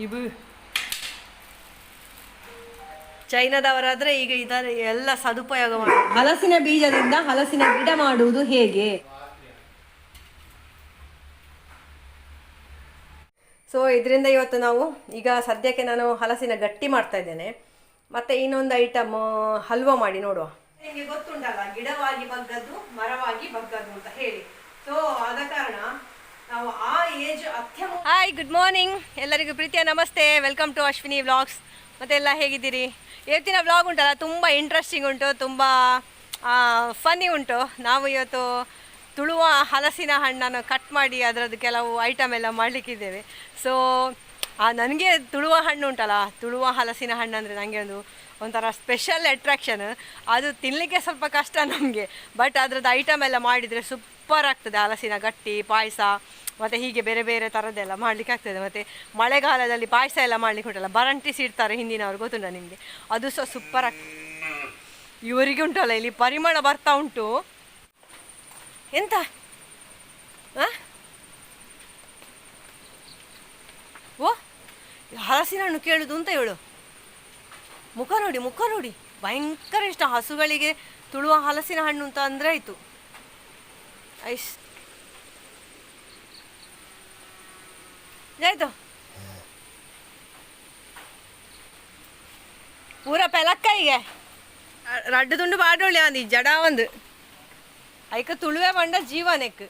ಇವು ಚೈನಾದವರಾದ್ರೆ ಈಗ ಇದರ ಎಲ್ಲ ಸದುಪಯೋಗ ಮಾಡಿ. ಹಲಸಿನ ಬೀಜದಿಂದ ಹಲಸಿನ ಗಿಡ ಮಾಡುವುದು ಹೇಗೆ? ಸೊ ಇದರಿಂದ ಇವತ್ತು ನಾವು ಈಗ ಸದ್ಯಕ್ಕೆ ನಾನು ಹಲಸಿನ ಗಟ್ಟಿ ಮಾಡ್ತಾ ಇದ್ದೇನೆ. ಮತ್ತೆ ಇನ್ನೊಂದು ಐಟಮ್ ಹಲ್ವಾ ಮಾಡಿ ನೋಡುವ. ನಿಮಗೆ ಗೊತ್ತುಂಟಲ್ಲ ಗಿಡವಾಗಿ ಬಗ್ಗದ್ದು ಮರವಾಗಿ ಬಗ್ಗದ್ದು ಅಂತ ಹೇಳಿ. ಸೊ ಆದ ಕಾರಣ ಹಾಯ್ ಗುಡ್ ಮಾರ್ನಿಂಗ್ ಎಲ್ಲರಿಗೂ ಪ್ರೀತಿಯ ನಮಸ್ತೆ. ವೆಲ್ಕಮ್ ಟು ಅಶ್ವಿನಿ ವ್ಲಾಗ್ಸ್ ಮತ್ತೆ ಎಲ್ಲ ಹೇಗಿದ್ದೀರಿ? ಇವತ್ತಿನ ವ್ಲಾಗ್ ಉಂಟಲ್ಲ, ತುಂಬ ಇಂಟ್ರೆಸ್ಟಿಂಗ್ ಉಂಟು, ತುಂಬ ಫನ್ನಿ ಉಂಟು. ನಾವು ಇವತ್ತು ತುಳುವ ಹಲಸಿನ ಹಣ್ಣನ್ನು ಕಟ್ ಮಾಡಿ ಅದರದ್ದು ಕೆಲವು ಐಟಮ್ ಎಲ್ಲ ಮಾಡಲಿಕ್ಕಿದ್ದೇವೆ. ಸೊ ನನಗೆ ತುಳುವ ಹಣ್ಣು ಉಂಟಲ್ಲ, ತುಳುವ ಹಲಸಿನ ಹಣ್ಣು ಅಂದರೆ ನನಗೆ ಒಂದು ಒಂಥರ ಸ್ಪೆಷಲ್ ಅಟ್ರಾಕ್ಷನ್ ಅದು ತಿನ್ನಲಿಕ್ಕೆ ಸ್ವಲ್ಪ ಕಷ್ಟ ನಮಗೆ. ಬಟ್ ಅದರದ್ದು ಐಟಮ್ ಎಲ್ಲ ಮಾಡಿದರೆ ಸೂಪರ್ ಆಗ್ತದೆ. ಹಲಸಿನ ಗಟ್ಟಿ, ಪಾಯಸ, ಮತ್ತು ಹೀಗೆ ಬೇರೆ ಬೇರೆ ಥರದ್ದೆಲ್ಲ ಮಾಡಲಿಕ್ಕೆ ಆಗ್ತದೆ. ಮತ್ತು ಮಳೆಗಾಲದಲ್ಲಿ ಪಾಯಸ ಎಲ್ಲ ಮಾಡಲಿಕ್ಕೆ ಉಂಟಲ್ಲ ಬರಂಟಿಸಿ ಇಡ್ತಾರೆ ಹಿಂದಿನವ್ರು ಗೊತ್ತುಂಟ ನಿಮಗೆ? ಅದು ಸಹ ಸೂಪರ್ ಆಗ್ತದೆ. ಇವರಿಗೆ ಉಂಟಲ್ಲ, ಇಲ್ಲಿ ಪರಿಮಳ ಬರ್ತಾ ಉಂಟು. ಎಂತ? ಓ ಹಲಸಿನ ಹಣ್ಣು ಕೇಳುದು ಅಂತ ಹೇಳು. ಮುಖ ನೋಡಿ ಮುಖ ನೋಡಿ ಭಯಂಕರ ಇಷ್ಟ. ಹಸುಗಳಿಗೆ ತುಳುವ ಹಲಸಿನ ಹಣ್ಣು ಅಂತ ಅಂದ್ರೆ ಆಯ್ತು. ಐಸ್ ಆಯ್ತು ಪೂರ ಪೆಲಕ್ಕ ಈಗ ರಡ್ಡು ತುಂಡು ಬಾಡೋಳಿ ಅಂದಿ ಜಡ ಒಂದು. ಐಕ ತುಳುವೆ ಬಂಡ ಜೀವನಕ್ಕೆ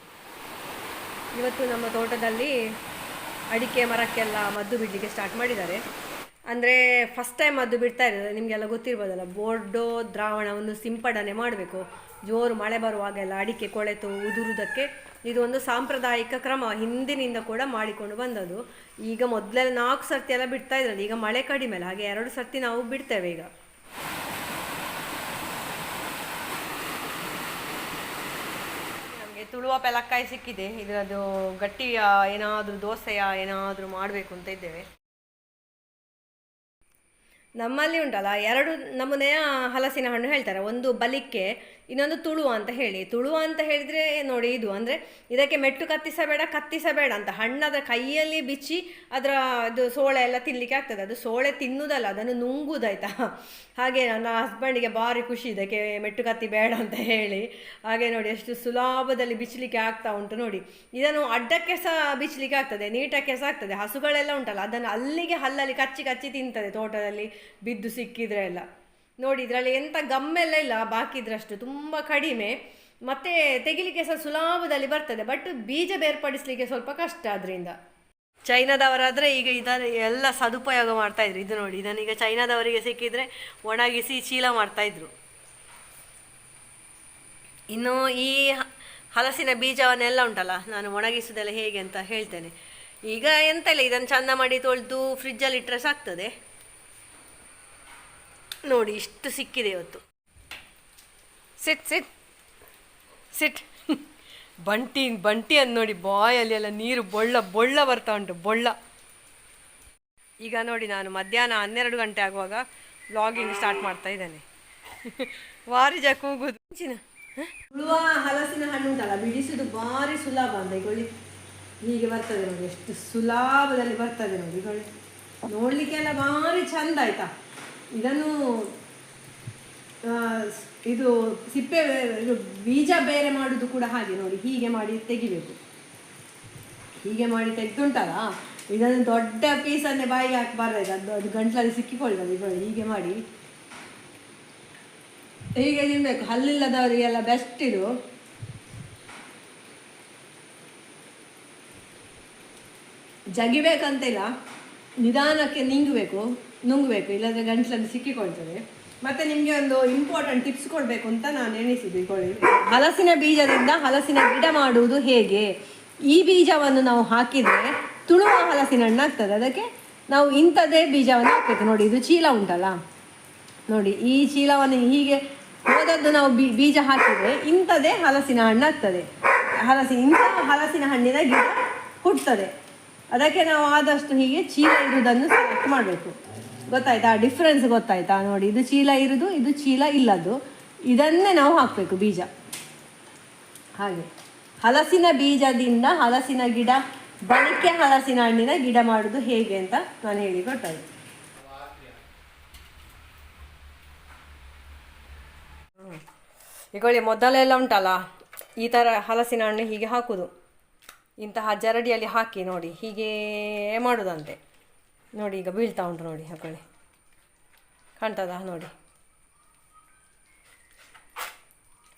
ಇವತ್ತು ನಮ್ಮ ತೋಟದಲ್ಲಿ ಅಡಿಕೆ ಮರಕ್ಕೆಲ್ಲ ಮದ್ದು ಬಿಡ್ಲಿಕ್ಕೆ ಸ್ಟಾರ್ಟ್ ಮಾಡಿದ್ದಾರೆ. ಅಂದರೆ ಫಸ್ಟ್ ಟೈಮ್ ಅದು ಬಿಡ್ತಾ ಇರ್ತದೆ ನಿಮಗೆಲ್ಲ ಗೊತ್ತಿರ್ಬೋದಲ್ಲ, ಬೋರ್ಡೋ ದ್ರಾವಣವನ್ನು ಸಿಂಪಡಣೆ ಮಾಡಬೇಕು. ಜೋರು ಮಳೆ ಬರುವಾಗೆಲ್ಲ ಅಡಿಕೆ ಕೊಳೆತು ಉದುರುವುದಕ್ಕೆ ಇದು ಒಂದು ಸಾಂಪ್ರದಾಯಿಕ ಕ್ರಮ, ಹಿಂದಿನಿಂದ ಕೂಡ ಮಾಡಿಕೊಂಡು ಬಂದದ್ದು. ಈಗ ಮೊದಲೆಲ್ಲ ನಾಲ್ಕು ಸರ್ತಿ ಎಲ್ಲ ಬಿಡ್ತಾ ಇದ್ರಲ್ಲ, ಈಗ ಮಳೆ ಕಡಿಮೆ ಅಲ್ಲ, ಹಾಗೆ ಎರಡು ಸರ್ತಿ ನಾವು ಬಿಡ್ತೇವೆ ಈಗ. ತುಳುವ ಪೆಲಕ್ಕಾಯಿ ಸಿಕ್ಕಿದೆ ಇದರದು ಗಟ್ಟಿಯ ಏನಾದರೂ ದೋಸೆಯ ಏನಾದರೂ ಮಾಡಬೇಕು ಅಂತ ಇದ್ದೇವೆ. ನಮ್ಮಲ್ಲಿ ಉಂಟಲ್ಲ, ಎರಡು ನಮೂನೆಯ ಹಲಸಿನ ಹಣ್ಣು ಹೇಳ್ತಾರೆ. ಒಂದು ಬಲಿಕ್ಕೆ, ಇನ್ನೊಂದು ತುಳು ಅಂತ ಹೇಳಿ. ತುಳು ಅಂತ ಹೇಳಿದರೆ ನೋಡಿ ಇದು, ಅಂದರೆ ಇದಕ್ಕೆ ಮೆಟ್ಟು ಕತ್ತಿಸಬೇಡ ಕತ್ತಿಸಬೇಡ ಅಂತ. ಹಣ್ಣದ ಕೈಯಲ್ಲಿ ಬಿಚ್ಚಿ ಅದರ ಇದು ಸೋಳೆ ಎಲ್ಲ ತಿನ್ನಲಿಕ್ಕೆ ಆಗ್ತದೆ. ಅದು ಸೋಳೆ ತಿನ್ನುವುದಲ್ಲ ಅದನ್ನು ನುಂಗುದಾಯ್ತಾ ಹಾಗೆ ನನ್ನ ಹಸ್ಬೆಂಡಿಗೆ ಭಾರಿ ಖುಷಿ ಇದಕ್ಕೆ ಮೆಟ್ಟು ಕತ್ತಿ ಬೇಡ ಅಂತ ಹೇಳಿ. ಹಾಗೆ ನೋಡಿ, ಎಷ್ಟು ಸುಲಭದಲ್ಲಿ ಬಿಚ್ಚಲಿಕ್ಕೆ ಆಗ್ತಾ ಉಂಟು ನೋಡಿ. ಇದನ್ನು ಅಡ್ಡಕ್ಕೆ ಸಹ ಬಿಚ್ಚಲಿಕ್ಕೆ ಆಗ್ತದೆ, ನೀಟಕ್ಕೆ ಸಹ ಆಗ್ತದೆ. ಹಸುಗಳೆಲ್ಲ ಉಂಟಲ್ಲ, ಅದನ್ನು ಅಲ್ಲಿಗೆ ಹಲ್ಲಲ್ಲಿ ಕಚ್ಚಿ ಕಚ್ಚಿ ತಿಂತದೆ ತೋಟದಲ್ಲಿ. ಬಿದ್ದು ಸಿಕ್ಕಿದ್ರೆ ಎಲ್ಲ. ನೋಡಿ, ಇದರಲ್ಲಿ ಎಂಥ ಗಮ್ಮೆಲ್ಲ ಇಲ್ಲ, ಬಾಕಿ ಇದ್ರಷ್ಟು. ತುಂಬ ಕಡಿಮೆ. ಮತ್ತು ತೆಗಿಲಿಕ್ಕೆ ಸಹ ಸುಲಭದಲ್ಲಿ ಬರ್ತದೆ ಬಟ್ ಬೀಜ ಬೇರ್ಪಡಿಸಲಿಕ್ಕೆ ಸ್ವಲ್ಪ ಕಷ್ಟ ಅದರಿಂದ ಚೈನಾದವರಾದರೆ ಈಗ ಇದರ ಎಲ್ಲ ಸದುಪಯೋಗ ಮಾಡ್ತಾಯಿದ್ರು ಇದು ನೋಡಿ, ಇದನ್ನೀಗ ಚೈನಾದವರಿಗೆ ಸಿಕ್ಕಿದ್ರೆ ಒಣಗಿಸಿ ಚೀಲ ಮಾಡ್ತಾಯಿದ್ರು ಇನ್ನು ಈ ಹಲಸಿನ ಬೀಜವನ್ನೆಲ್ಲ ಉಂಟಲ್ಲ, ನಾನು ಒಣಗಿಸೋದೆಲ್ಲ ಹೇಗೆ ಅಂತ ಹೇಳ್ತೇನೆ. ಈಗ ಎಂತ ಇಲ್ಲ, ಇದನ್ನು ಚಂದ ಮಾಡಿ ತೊಳೆದು ಫ್ರಿಜ್ಜಲ್ಲಿ ಇಟ್ಟರೆ ಸಾಕ್ತದೆ. ನೋಡಿ ಇಷ್ಟು ಸಿಕ್ಕಿದೆ ಇವತ್ತು. ಸಿಟ್ ಸಿಟ್. ಸಿಟ್. ಬಂಟಿ ಬಂಟಿ ಅಂದ್ ನೋಡಿ ಬಾಯಲ್ಲಿ ಎಲ್ಲ ನೀರು ಬೊಳ್ಳ ಬೊಳ್ಳ ಬರ್ತಾ ಉಂಟು ಬೊಳ್ಳ. ಈಗ ನೋಡಿ ನಾನು ಮಧ್ಯಾಹ್ನ ಹನ್ನೆರಡು ಗಂಟೆ ಆಗುವಾಗ ವ್ಲಾಗಿಂಗ್ ಸ್ಟಾರ್ಟ್ ಮಾಡ್ತಾ ಇದ್ದೇನೆ. ವಾರಿಜ ಕೂಗುದು. ಚಿನ್ನ ಹ? ಹಲಸಿನ ಹಣ್ಣು ಉಂಟಲ್ಲ ಬಿಡಿಸುದು ಭಾರಿ ಸುಲಭ ಅಂತ ಈಗೊಳ್ಳಿ ಹೀಗೆ ಬರ್ತದೆ ನೋಡಿ ಎಷ್ಟು ಸುಲಭದಲ್ಲಿ ಬರ್ತದೆ ನೋಡಿ ಈಗೊಳ್ಳಿ ನೋಡ್ಲಿಕ್ಕೆಲ್ಲ ಭಾರಿ ಚಂದ ಆಯ್ತಾ? ಇದನ್ನು ಇದು ಸಿಪ್ಪೆ ಇದು ಬೀಜ ಬೇರೆ ಮಾಡುದು ಕೂಡ ಹಾಗೆ ನೋಡಿ, ಹೀಗೆ ಮಾಡಿ ತೆಗಿಬೇಕು. ಹೀಗೆ ಮಾಡಿ ತೆಗೆದುಂಟಲ್ಲ, ಇದನ್ನು ದೊಡ್ಡ ಪೀಸನ್ನೇ ಬಾಯಿಗೆ ಹಾಕಬಾರ್ದು ಅದು ಅದು ಗಂಟ್ಲಲ್ಲಿ ಸಿಕ್ಕಿಕೊಳ್ಳಿ ಹೀಗೆ ಮಾಡಿ. ಹೀಗೆ ತಿನ್ಬೇಕು, ಹಲ್ಲಿಲ್ಲದವರಿಗೆಲ್ಲ ಬೆಸ್ಟ್ ಇದು. ಜಗಿಬೇಕಂತಿಲ್ಲ. ನಿಧಾನಕ್ಕೆ ನಿಂಗಬೇಕು, ನುಂಗಬೇಕು, ಇಲ್ಲಾಂದರೆ ಗಂಟ್ಲಲ್ಲಿ ಸಿಕ್ಕಿಕೊಳ್ತದೆ. ಮತ್ತೆ ನಿಮಗೆ ಒಂದು ಇಂಪಾರ್ಟೆಂಟ್ ಟಿಪ್ಸ್ ಕೊಡಬೇಕು ಅಂತ ನಾನು ಎಣಿಸಿದ್ದು ಕೊಳ್ಳಿ ಹಲಸಿನ ಬೀಜದಿಂದ ಹಲಸಿನ ಗಿಡ ಮಾಡುವುದು ಹೇಗೆ? ಈ ಬೀಜವನ್ನು ನಾವು ಹಾಕಿದರೆ ತುಳುವ ಹಲಸಿನ ಹಣ್ಣು ಆಗ್ತದೆ ಅದಕ್ಕೆ ನಾವು ಇಂಥದ್ದೇ ಬೀಜವನ್ನು ಹಾಕಬೇಕು. ನೋಡಿ, ಇದು ಚೀಲ ಉಂಟಲ್ಲ? ನೋಡಿ, ಈ ಚೀಲವನ್ನು ಹೀಗೆ ಹೋದದ್ದು ನಾವು ಬೀಜ ಹಾಕಿದರೆ ಇಂಥದ್ದೇ ಹಲಸಿನ ಹಣ್ಣು ಆಗ್ತದೆ ಹಲಸಿನ ಇಂಥ ಹಲಸಿನ ಹಣ್ಣಿನ ಗಿಡ ಹುಟ್ಟುತ್ತದೆ ಅದಕ್ಕೆ ನಾವು ಆದಷ್ಟು ಹೀಗೆ ಚೀಲ ಇರುವುದನ್ನು ಸೆಲೆಕ್ಟ್ ಮಾಡಬೇಕು. ಗೊತ್ತಾಯ್ತಾ? ಡಿಫ್ರೆನ್ಸ್ ಗೊತ್ತಾಯ್ತಾ? ನೋಡಿ, ಇದು ಚೀಲ ಇರುವುದು ಇದು ಚೀಲ ಇಲ್ಲದು ಇದನ್ನೇ ನಾವು ಹಾಕಬೇಕು, ಬೀಜ. ಹಾಗೆ. ಹಲಸಿನ ಬೀಜದಿಂದ ಹಲಸಿನ ಗಿಡ ಬಳಿಕೆ ಹಲಸಿನ ಹಣ್ಣಿನ ಗಿಡ ಮಾಡುವುದು ಹೇಗೆ ಅಂತ ನಾನು ಹೇಳಿ ಕೊಟ್ಟದ್ದು ಈಗೊಳ್ಳಿ ಮೊದಲೆಲ್ಲ ಉಂಟಲ್ಲ? ಈ ಥರ ಹಲಸಿನ ಹಣ್ಣು ಹೀಗೆ ಹಾಕುದು. ಇಂತಹ ಜರಡಿಯಲ್ಲಿ ಹಾಕಿ ನೋಡಿ, ಹೀಗೆ ಮಾಡೋದಂತೆ. ನೋಡಿ, ಈಗ ಬೀಳ್ತಾ ಉಂಟು ನೋಡಿ, ಹಾಕೊಳ್ಳಿ. ಕಾಣ್ತದ? ನೋಡಿ.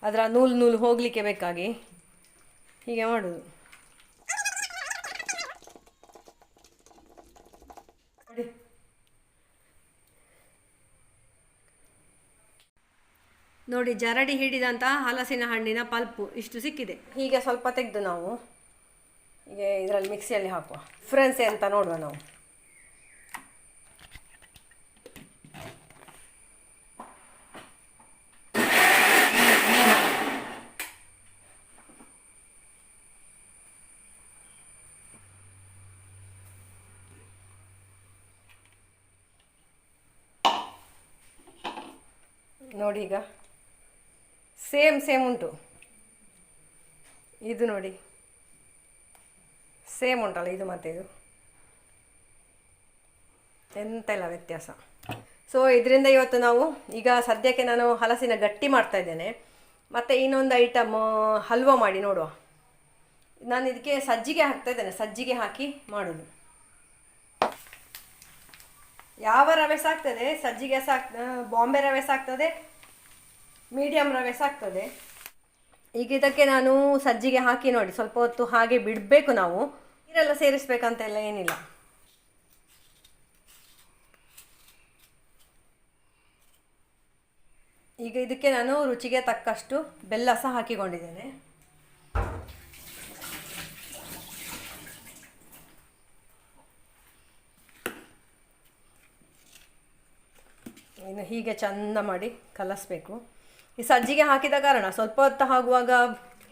ಅದರ ನೂಲು ನೂಲು ಹೋಗಲಿಕ್ಕೆ ಬೇಕಾಗಿ ಹೀಗೆ ಮಾಡೋದು. ನೋಡಿ. ಜರಡಿ ಹಿಡಿದಂತಹ ಹಲಸಿನ ಹಣ್ಣಿನ ಪಲ್ಪು ಇಷ್ಟು ಸಿಕ್ಕಿದೆ. ಹೀಗೆ ಸ್ವಲ್ಪ ತೆಗೆದು ನಾವು. ಹೀಗೆ ಇದರಲ್ಲಿ ಮಿಕ್ಸಿಯಲ್ಲಿ ಹಾಕುವ. ಡಿಫ್ರೆನ್ಸ್ ಅಂತ ನೋಡುವ ನಾವು. ನೋಡಿ ಈಗ. ಸೇಮ್ ಸೇಮ್ ಉಂಟು. ಇದು ನೋಡಿ. ಸೇಮ್ ಉಂಟಲ್ಲ ಇದು ಮತ್ತೆ ಇದು? ಎಂತ ಇಲ್ಲ ವ್ಯತ್ಯಾಸ. ಸೊ ಇದರಿಂದ ಇವತ್ತು ನಾವು ಈಗ ಸದ್ಯಕ್ಕೆ ನಾನು ಹಲಸಿನ ಗಟ್ಟಿ ಮಾಡ್ತಾ ಇದ್ದೇನೆ. ಮತ್ತು ಇನ್ನೊಂದು ಐಟಮ್ ಹಲ್ವಾ ಮಾಡಿ ನೋಡುವ. ನಾನು ಇದಕ್ಕೆ ಸಜ್ಜಿಗೆ ಹಾಕ್ತಾ ಇದ್ದೇನೆ. ಸಜ್ಜಿಗೆ ಹಾಕಿ ಮಾಡೋದು. ಯಾವ ರವೆ ಸಾಕ್ತದೆ? ಸಜ್ಜಿಗೆ ಸಾಕ್ ಬಾಂಬೆ ರವೆ ಸಾಕ್ತದೆ? ಮೀಡಿಯಮ್ ರವೆ ಸಾಕ್ತದೆ? ಈಗ ಇದಕ್ಕೆ ನಾನು ಸಜ್ಜಿಗೆ ಹಾಕಿ ನೋಡಿ. ಸ್ವಲ್ಪ ಹೊತ್ತು ಹಾಗೆ ಬಿಡಬೇಕು ನಾವು. ನೀರೆಲ್ಲ ಸೇರಿಸ್ಬೇಕಂತೆಲ್ಲ ಏನಿಲ್ಲ. ಈಗ ಇದಕ್ಕೆ ನಾನು ರುಚಿಗೆ ತಕ್ಕಷ್ಟು ಬೆಲ್ಲ ಸಹ ಹಾಕಿಕೊಂಡಿದ್ದೇನೆ. ಇನ್ನು ಹೀಗೆ ಚಂದ ಮಾಡಿ ಕಲಸಬೇಕು. ಈ ಸಜ್ಜಿಗೆ ಹಾಕಿದ ಕಾರಣ ಸ್ವಲ್ಪ ಹೊತ್ತು ಆಗುವಾಗ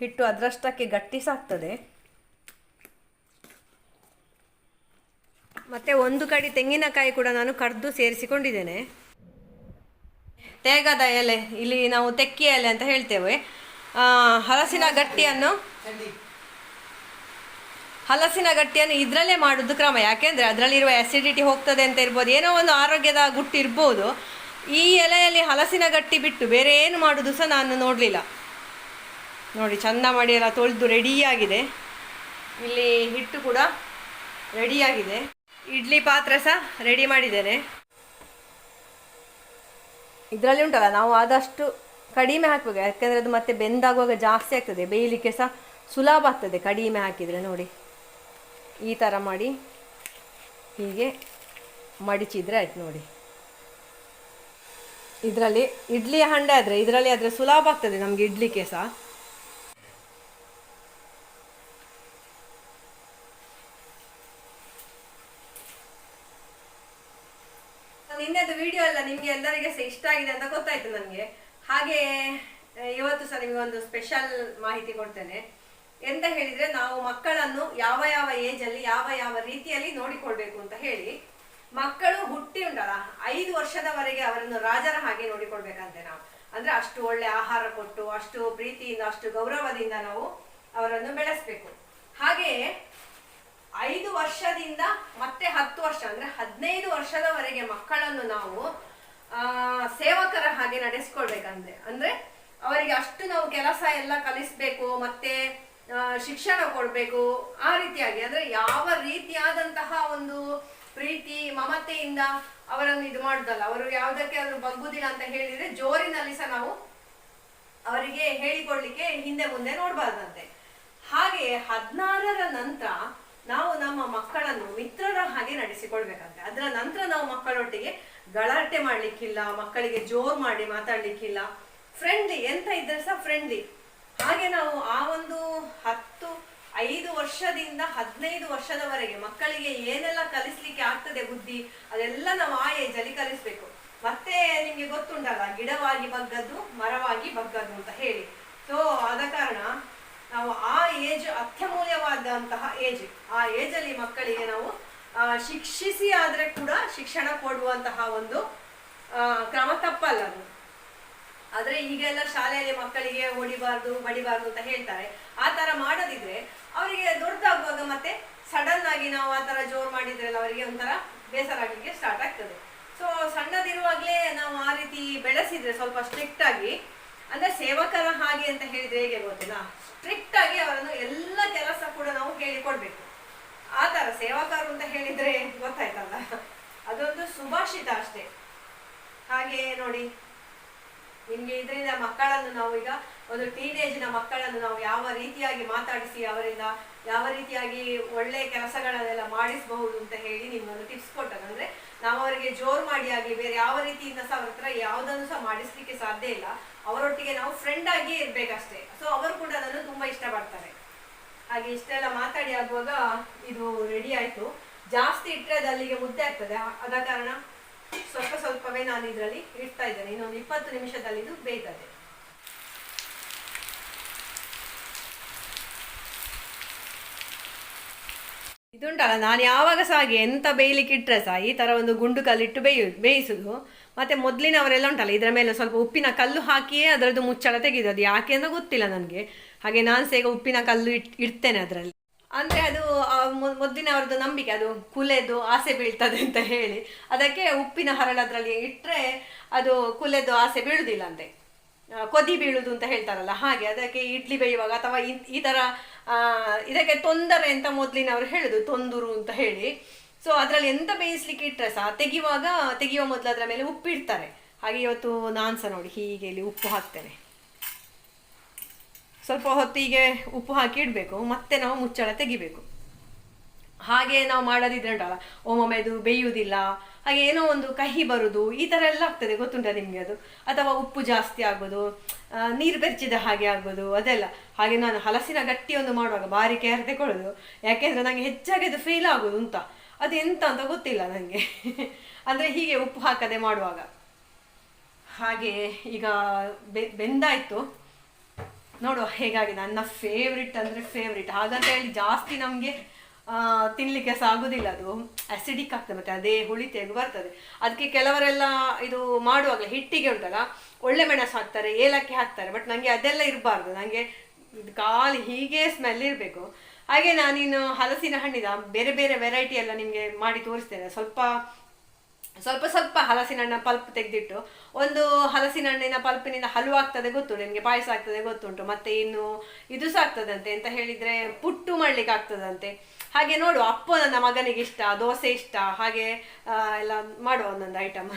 ಹಿಟ್ಟು ಅದರಷ್ಟಕ್ಕೆ ಗಟ್ಟಿ ಸಾಕ್ತದೆ ಮತ್ತು ಒಂದು ಕಡೆ ತೆಂಗಿನಕಾಯಿ ಕೂಡ ನಾನು ಕಡ್ದು ಸೇರಿಸಿಕೊಂಡಿದ್ದೇನೆ. ತೇಗದ ಎಲೆ, ಇಲ್ಲಿ ನಾವು ತೆಕ್ಕಿ ಎಲೆ ಅಂತ ಹೇಳ್ತೇವೆ. ಹಲಸಿನ ಗಟ್ಟಿಯನ್ನು ಹಲಸಿನ ಗಟ್ಟಿಯನ್ನು ಇದರಲ್ಲೇ ಮಾಡೋದು ಕ್ರಮ. ಯಾಕೆಂದರೆ ಅದರಲ್ಲಿರುವ ಆ್ಯಸಿಡಿಟಿ ಹೋಗ್ತದೆ ಅಂತ ಇರ್ಬೋದು. ಏನೋ ಒಂದು ಆರೋಗ್ಯದ ಗುಟ್ಟು ಇರ್ಬೋದು. ಈ ಎಲೆಯಲ್ಲಿ ಹಲಸಿನ ಗಟ್ಟಿ ಬಿಟ್ಟು ಬೇರೆ ಏನು ಮಾಡೋದು ಸಹ ನಾನು ನೋಡಲಿಲ್ಲ. ನೋಡಿ, ಚಂದ ಮಾಡಿ ಎಲ್ಲ ತೊಳೆದು ರೆಡಿಯಾಗಿದೆ ಇಲ್ಲಿ ಹಿಟ್ಟು ಕೂಡ ರೆಡಿಯಾಗಿದೆ ಇಡ್ಲಿ ಪಾತ್ರೆ ಸಹ ರೆಡಿ ಮಾಡಿದ್ದೇನೆ. ಇದರಲ್ಲಿ ಉಂಟಲ್ಲ, ನಾವು ಆದಷ್ಟು ಕಡಿಮೆ ಹಾಕಬೇಕು ಯಾಕೆಂದರೆ ಅದು ಮತ್ತೆ ಬೆಂದಾಗುವಾಗ ಜಾಸ್ತಿ ಆಗ್ತದೆ, ಬೇಯಲಿಕ್ಕೆ ಸಹ ಸುಲಭ ಆಗ್ತದೆ ಕಡಿಮೆ ಹಾಕಿದರೆ ನೋಡಿ. ಈ ಥರ ಮಾಡಿ ಹೀಗೆ ಮಡಿಚಿದ್ರೆ ಆಯ್ತು ನೋಡಿ. ಇದರಲ್ಲಿ ಇಡ್ಲಿ ಹಂಡೆ ಆದರೆ ಇದರಲ್ಲಿ ಆದರೆ ಸುಲಭ ಆಗ್ತದೆ ನಮಗೆ ಇಡ್ಲಿಕ್ಕೆ ಸಹ ನಿನ್ನೆದು ವಿಡಿಯೋ ಎಲ್ಲ ನಿಮಗೆ ಎಲ್ಲರಿಗೆ ಸಹ ಇಷ್ಟ ಆಗಿದೆ ಅಂತ ಗೊತ್ತಾಯ್ತು ನನಗೆ. ಹಾಗೆ ಇವತ್ತು ಸಹ ನಿಮಗೆ ಒಂದು ಸ್ಪೆಷಲ್ ಮಾಹಿತಿ ಕೊಡ್ತೇನೆ. ಎಂತ ಹೇಳಿದ್ರೆ ನಾವು ಮಕ್ಕಳನ್ನು ಯಾವ ಯಾವ ಏಜ್ ಅಲ್ಲಿ, ಯಾವ ಯಾವ ರೀತಿಯಲ್ಲಿ ನೋಡಿಕೊಳ್ಬೇಕು ಅಂತ ಹೇಳಿ. ಮಕ್ಕಳು ಹುಟ್ಟಿ ಉಂಟಲ್ಲ ಐದು ವರ್ಷದವರೆಗೆ ಅವರನ್ನು ರಾಜರ ಹಾಗೆ ನೋಡಿಕೊಳ್ಬೇಕಂತೆ ನಾವು. ಅಂದ್ರೆ ಅಷ್ಟು ಒಳ್ಳೆ ಆಹಾರ ಕೊಟ್ಟು, ಅಷ್ಟು ಪ್ರೀತಿಯಿಂದ, ಅಷ್ಟು ಗೌರವದಿಂದ ನಾವು ಅವರನ್ನು ಬೆಳೆಸ್ಬೇಕು. ಹಾಗೆಯೇ ಐದು ವರ್ಷದಿಂದ ಮತ್ತೆ ಹತ್ತು ವರ್ಷ, ಅಂದ್ರೆ ಹದಿನೈದು ವರ್ಷದವರೆಗೆ ಮಕ್ಕಳನ್ನು ನಾವು ಸೇವಕರ ಹಾಗೆ ನಡೆಸ್ಕೊಳ್ಬೇಕಂದ್ರೆ. ಅಂದ್ರೆ ಅವರಿಗೆ ಅಷ್ಟು ನಾವು ಕೆಲಸ ಎಲ್ಲ ಕಲಿಸ್ಬೇಕು, ಮತ್ತೆ ಶಿಕ್ಷಣ ಕೊಡಬೇಕು, ಆ ರೀತಿಯಾಗಿ. ಅಂದ್ರೆ ಯಾವ ರೀತಿಯಾದಂತಹ ಒಂದು ಪ್ರೀತಿ, ಮಮತೆಯಿಂದ ಅವರನ್ನು ಇದು ಮಾಡುದಲ್ಲ. ಅವರು ಯಾವುದಕ್ಕೆ ಅವರು ಬಗ್ಗುದಿಲ್ಲ ಅಂತ ಹೇಳಿದ್ರೆ ಜೋರಿನಲ್ಲಿ ಸಹ ನಾವು ಅವರಿಗೆ ಹೇಳಿಕೊಡ್ಲಿಕ್ಕೆ ಹಿಂದೆ ಮುಂದೆ ನೋಡಬಾರ್ದಂತೆ. ಹಾಗೆ ಹದಿನಾರರ ನಂತರ ನಾವು ನಮ್ಮ ಮಕ್ಕಳನ್ನು ಮಿತ್ರರ ಹಾಗೆ ನಡೆಸಿಕೊಳ್ಬೇಕಂತೆ. ಅದರ ನಂತರ ನಾವು ಮಕ್ಕಳೊಟ್ಟಿಗೆ ಗಲಾಟೆ ಮಾಡ್ಲಿಕ್ಕಿಲ್ಲ, ಮಕ್ಕಳಿಗೆ ಜೋರ್ ಮಾಡಿ ಮಾತಾಡ್ಲಿಕ್ಕಿಲ್ಲ. ಫ್ರೆಂಡ್ಲಿ ಎಂತ ಇದ್ರೆ ಸಹ ಫ್ರೆಂಡ್ಲಿ ಹಾಗೆ ನಾವು ಆ ಒಂದು ಹತ್ತು, ಐದು ವರ್ಷದಿಂದ ಹದಿನೈದು ವರ್ಷದವರೆಗೆ ಮಕ್ಕಳಿಗೆ ಏನೆಲ್ಲ ಕಲಿಸ್ಲಿಕ್ಕೆ ಆಗ್ತದೆ ಬುದ್ಧಿ, ಅದೆಲ್ಲ ನಾವು ಆ ಏಜ್ ಅಲ್ಲಿ ಕಲಿಸ್ಬೇಕು. ಮತ್ತೆ ನಿಮ್ಗೆ ಗೊತ್ತುಂಟಲ್ಲ, ಗಿಡವಾಗಿ ಬಗ್ಗದ್ದು, ಮರವಾಗಿ ಬಗ್ಗದ್ದು ಅಂತ ಹೇಳಿ. ಸೊ ಆದ ಕಾರಣ ನಾವು ಆ ಏಜ್ ಅತ್ಯಮೂಲ್ಯವಾದಂತಹ ಏಜ್ ಆ ಏಜ್ ಅಲ್ಲಿ ಮಕ್ಕಳಿಗೆ ನಾವು ಶಿಕ್ಷಿಸಿ ಆದ್ರೆ ಕೂಡ ಶಿಕ್ಷಣ ಕೊಡುವಂತಹ ಒಂದು ಕ್ರಮ ತಪ್ಪಲ್ಲ ಅದು. ಆದರೆ ಈಗೆಲ್ಲ ಶಾಲೆಯಲ್ಲಿ ಮಕ್ಕಳಿಗೆ ಹೊಡಿಬಾರ್ದು, ಬಡಿಬಾರ್ದು ಅಂತ ಹೇಳ್ತಾರೆ. ಆ ಥರ ಮಾಡದಿದ್ರೆ ಅವರಿಗೆ ದೊಡ್ಡದಾಗುವಾಗ ಮತ್ತೆ ಸಡನ್ ಆಗಿ ನಾವು ಆ ಥರ ಜೋರು ಮಾಡಿದ್ರೆಲ್ಲ ಅವರಿಗೆ ಒಂಥರ ಬೇಸರ ಆಗಲಿಕ್ಕೆ ಸ್ಟಾರ್ಟ್ ಆಗ್ತದೆ. ಸೊ ಸಣ್ಣದಿರುವಾಗಲೇ ನಾವು ಆ ರೀತಿ ಬೆಳೆಸಿದ್ರೆ ಸ್ವಲ್ಪ ಸ್ಟ್ರಿಕ್ಟ್ ಆಗಿ, ಅಂದ್ರೆ ಸೇವಕರ ಹಾಗೆ ಅಂತ ಹೇಳಿದ್ರೆ ಹೇಗೆ ಗೊತ್ತಿಲ್ಲ? ಸ್ಟ್ರಿಕ್ಟ್ ಆಗಿ ಅವರನ್ನು ಎಲ್ಲ ಕೆಲಸ ಕೂಡ ನಾವು ಹೇಳಿಕೊಡ್ಬೇಕು ಆ ಥರ ಸೇವಕರು ಅಂತ ಹೇಳಿದ್ರೆ ಗೊತ್ತಾಯ್ತಲ್ಲ? ಅದೊಂದು ಸುಭಾಷಿತ ಅಷ್ಟೇ. ಹಾಗೆ ನೋಡಿ, ನಿಮ್ಗೆ ಇದರಿಂದ ಮಕ್ಕಳನ್ನು ನಾವು ಈಗ, ಒಂದು ಟೀನೇಜ್ನ ಮಕ್ಕಳನ್ನು ನಾವು ಯಾವ ರೀತಿಯಾಗಿ ಮಾತಾಡಿಸಿ ಅವರಿಂದ, ಯಾವ ರೀತಿಯಾಗಿ ಒಳ್ಳೆ ಕೆಲಸಗಳನ್ನೆಲ್ಲ ಮಾಡಿಸಬಹುದು ಅಂತ ಹೇಳಿ ನಿಮ್ಗೊಂದು ಟಿಪ್ಸ್ ಕೊಟ್ಟದ್ದು. ಅಂದ್ರೆ ನಾವು ಅವರಿಗೆ ಜೋರ್ ಮಾಡಿ ಆಗಲಿ, ಬೇರೆ ಯಾವ ರೀತಿಯಿಂದ ಸಹ ಅವ್ರ ಹತ್ರ ಯಾವುದನ್ನು ಸಹ ಮಾಡಿಸ್ಲಿಕ್ಕೆ ಸಾಧ್ಯ ಇಲ್ಲ. ಅವರೊಟ್ಟಿಗೆ ನಾವು ಫ್ರೆಂಡ್ ಆಗಿಯೇ ಇರ್ಬೇಕಷ್ಟೇ. ಸೊ ಅವರು ಕೂಡ ಅದನ್ನು ತುಂಬಾ ಇಷ್ಟಪಡ್ತಾರೆ. ಹಾಗೆ ಇಷ್ಟೆಲ್ಲ ಮಾತಾಡಿ ಆಗುವಾಗ ಇದು ರೆಡಿ ಆಯ್ತು. ಜಾಸ್ತಿ ಇಟ್ಟರೆ ಅದು ಅಲ್ಲಿಗೆ ಮುದ್ದೆ ಆಗ್ತದೆ. ಆದ ಕಾರಣ ಸ್ವಲ್ಪ ಸ್ವಲ್ಪವೇ ನಾನು ಇದರಲ್ಲಿ ಇಡ್ತಾ ಇದ್ದೇನೆ. ಇನ್ನೊಂದು ಇಪ್ಪತ್ತು ನಿಮಿಷದಲ್ಲಿ ಇದು ಬೇಯ್ತದೆ. ಇದುಂಟಲ್ಲ, ನಾನು ಯಾವಾಗ ಸಹ ಹಾಗೆ ಎಂತ ಬೇಯಲಿಕ್ಕೆ ಇಟ್ಟರೆ ಸಹ ಈ ಥರ ಒಂದು ಗುಂಡು ಕಲ್ಲಿಟ್ಟು ಬೇಯು, ಬೇಯಿಸುದು. ಮತ್ತೆ ಮೊದಲಿನವರೆಲ್ಲ ಉಂಟಲ್ಲ, ಇದರ ಮೇಲೆ ಸ್ವಲ್ಪ ಉಪ್ಪಿನ ಕಲ್ಲು ಹಾಕಿಯೇ ಅದರದ್ದು ಮುಚ್ಚಳ ತೆಗೆದು ಅದು ಯಾಕೆ ಅಂತ ಗೊತ್ತಿಲ್ಲ ನನಗೆ. ಹಾಗೆ ನಾನು ಸೇಗ ಈಗ ಉಪ್ಪಿನ ಕಲ್ಲು ಇಡ್ತೇನೆ ಅದರಲ್ಲಿ. ಅಂದ್ರೆ ಅದು ಮೊದಲಿನವರದ್ದು ನಂಬಿಕೆ, ಅದು ಕುಲೆದು ಆಸೆ ಬೀಳ್ತದೆ ಅಂತ ಹೇಳಿ. ಅದಕ್ಕೆ ಉಪ್ಪಿನ ಹರಳದ್ರಲ್ಲಿ ಇಟ್ಟರೆ ಅದು ಕುಲೆದು ಆಸೆ ಬೀಳುದಿಲ್ಲ ಅಂತೆ. ಕೊದಿ ಬೀಳುದು ಅಂತ ಹೇಳ್ತಾರಲ್ಲ, ಹಾಗೆ. ಅದಕ್ಕೆ ಇಡ್ಲಿ ಬೇಯುವಾಗ ಅಥವಾ ಈ- ತರ ಇದಕ್ಕೆ ತೊಂದರೆ ಅಂತ ಮೊದಲಿನವರು ಹೇಳುದು, ತೊಂದರು ಅಂತ ಹೇಳಿ. ಸೊ ಅದರಲ್ಲಿ ಎಂತ ಬೇಯಿಸ್ಲಿಕ್ಕೆ ಇಟ್ಟರೆ ಸಹ ತೆಗೆಯುವಾಗ, ತೆಗೆಯುವ ಮೊದಲು ಅದರ ಮೇಲೆ ಉಪ್ಪು ಇಡ್ತಾರೆ ಹಾಗೆ ಇವತ್ತು ನಾನು ನೋಡಿ ಹೀಗೆ ಇಲ್ಲಿ ಉಪ್ಪು ಹಾಕ್ತೇನೆ. ಸ್ವಲ್ಪ ಹೊತ್ತಿಗೆ ಉಪ್ಪು ಹಾಕಿ ಇಡಬೇಕು. ಮತ್ತೆ ನಾವು ಮುಚ್ಚಳ ತೆಗಿಬೇಕು. ಹಾಗೆ ನಾವು ಮಾಡೋದಿದ್ರೆ ಉಂಟಲ್ಲ ಒಮ್ಮೊಮ್ಮೆ ಅದು ಬೇಯುವುದಿಲ್ಲ, ಹಾಗೆ ಏನೋ ಒಂದು ಕಹಿ ಬರುದು, ಈ ಥರ ಎಲ್ಲ ಆಗ್ತದೆ. ಗೊತ್ತುಂಟ ನಿಮಗೆ ಅದು? ಅಥವಾ ಉಪ್ಪು ಜಾಸ್ತಿ ಆಗೋದು ನೀರು ಬೆರ್ಚಿದ ಹಾಗೆ ಆಗೋದು, ಅದೆಲ್ಲ. ಹಾಗೆ ನಾನು ಹಲಸಿನ ಗಟ್ಟಿ ಒಂದು ಮಾಡುವಾಗ ಭಾರಿ ಕೇರ್ ತಗೊಳ್ಳೋದು ಯಾಕೆಂದ್ರೆ ನನಗೆ ಹೆಚ್ಚಾಗಿ ಅದು ಫೇಲ್ ಆಗೋದು ಅಂತ ಅದು ಎಂತ ಅಂತ ಗೊತ್ತಿಲ್ಲ ನನಗೆ ಅಂದರೆ ಹೀಗೆ ಉಪ್ಪು ಹಾಕದೆ ಮಾಡುವಾಗ. ಹಾಗೆ ಈಗ ಬೆಂದಾಯ್ತು. ನೋಡುವ ಹೇಗಾಗಿದೆ ನನ್ನ ಫೇವ್ರಿಟ್ ಅಂದರೆ ಫೇವ್ರಿಟ್ ಹಾಗಂತ ಹೇಳಿ ಜಾಸ್ತಿ ನಮಗೆ ತಿನ್ನಲಿಕ್ಕೆ ಸಹ ಆಗೋದಿಲ್ಲ ಅದು. ಆಸಿಡಿಕ್ ಆಗ್ತದೆ ಮತ್ತು ಅದೇ ಹುಳಿ ತೆಗೆದು ಬರ್ತದೆ. ಅದಕ್ಕೆ ಕೆಲವರೆಲ್ಲ ಇದು ಮಾಡುವಾಗ ಹಿಟ್ಟಿಗೆ ಉಂಟಲ್ಲ, ಒಳ್ಳೆ ಮೆಣಸು ಹಾಕ್ತಾರೆ, ಏಲಕ್ಕಿ ಹಾಕ್ತಾರೆ ಬಟ್ ನನಗೆ ಅದೆಲ್ಲ ಇರಬಾರ್ದು. ನನಗೆ ಖಾಲಿ ಹೀಗೆ ಸ್ಮೆಲ್ ಇರಬೇಕು. ಹಾಗೆ ನಾನಿನ್ನು ಹಲಸಿನ ಹಣ್ಣಿದ ಬೇರೆ ಬೇರೆ ವೆರೈಟಿ ಎಲ್ಲ ನಿಮಗೆ ಮಾಡಿ ತೋರಿಸ್ತೇನೆ. ಸ್ವಲ್ಪ ಸ್ವಲ್ಪ ಸ್ವಲ್ಪ ಹಲಸಿನ ಹಣ್ಣ ಪಲ್ಪ್ ತೆಗೆದಿಟ್ಟು ಒಂದು ಹಲಸಿನ ಹಣ್ಣಿನ ಪಲ್ಪಿನಿಂದ ಹಲವು ಆಗ್ತದೆ ಗೊತ್ತು, ನಿಮಗೆ ಪಾಯಸ ಆಗ್ತದೆ ಗೊತ್ತುಂಟು, ಮತ್ತೆ ಇನ್ನು ಇದು ಸಹ ಆಗ್ತದಂತೆ ಅಂತ ಹೇಳಿದ್ರೆ ಪುಟ್ಟು ಮಾಡ್ಲಿಕ್ಕೆ ಆಗ್ತದಂತೆ. ಹಾಗೆ ನೋಡು ಅಪ್ಪ ನನ್ನ ಮಗನಿಗೆ ಇಷ್ಟ, ದೋಸೆ ಇಷ್ಟ, ಹಾಗೆ ಎಲ್ಲ ಮಾಡುವ ಒಂದೊಂದು ಐಟಮ್